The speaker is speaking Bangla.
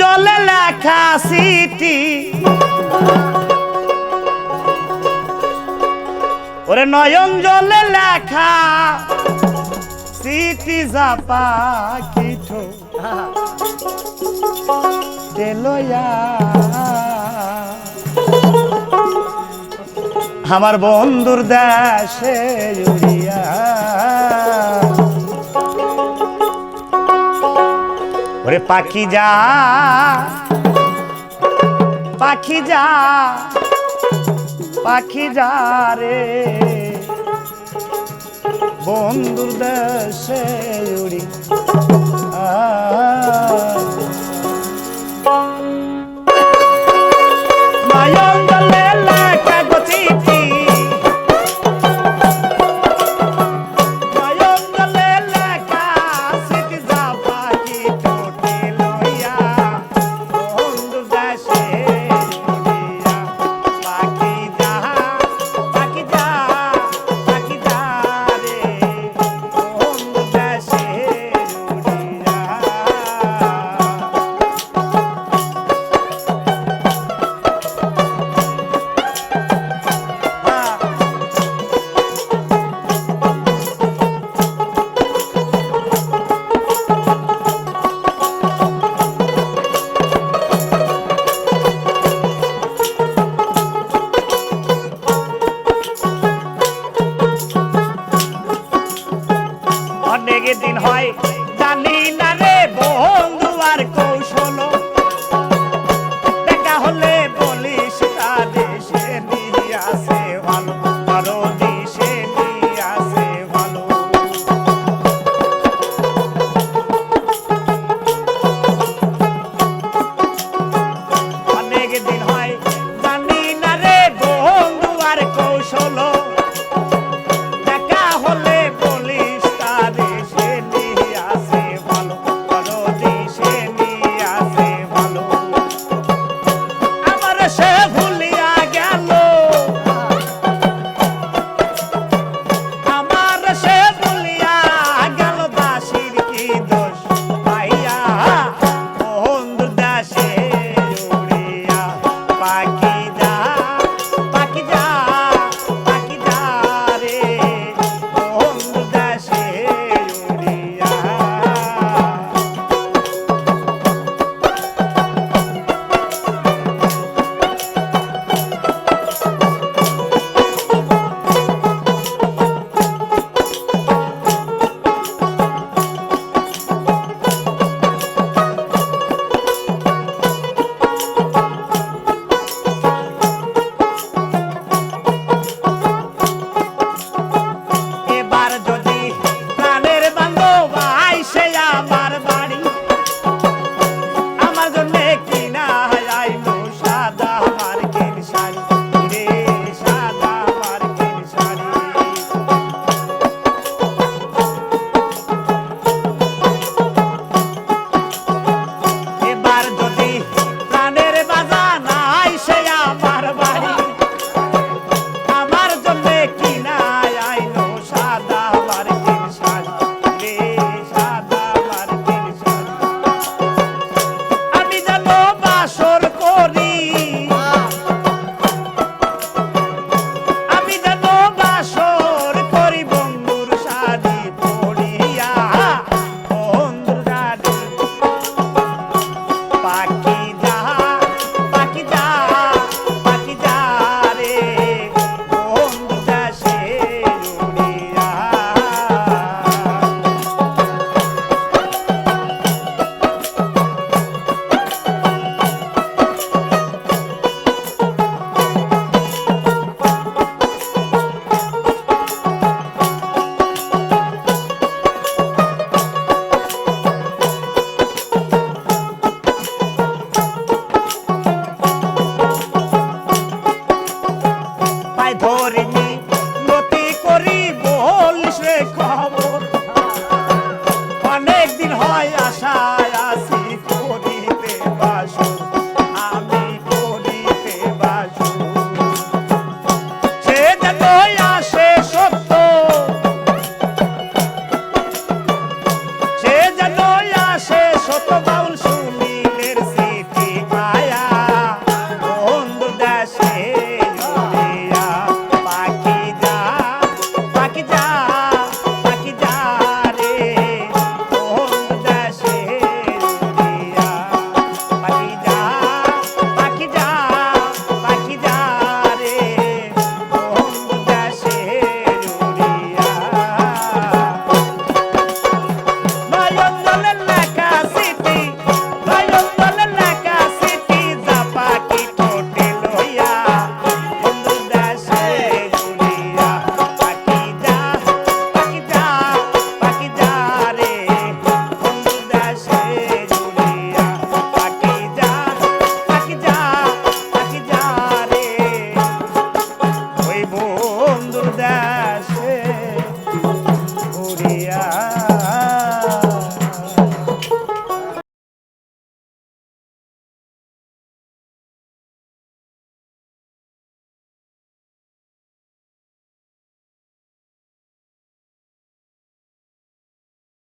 জলে লেখা সিটি ওরে নয়ন জলে লেখা সিটি জাপা কিছু আমার বন্ধুর দেশে ইউরিয়া ওরে পাখি যা। পাখি যা। পাখি যা রে। বন্ধুর দেশে উড়ি। আ falar como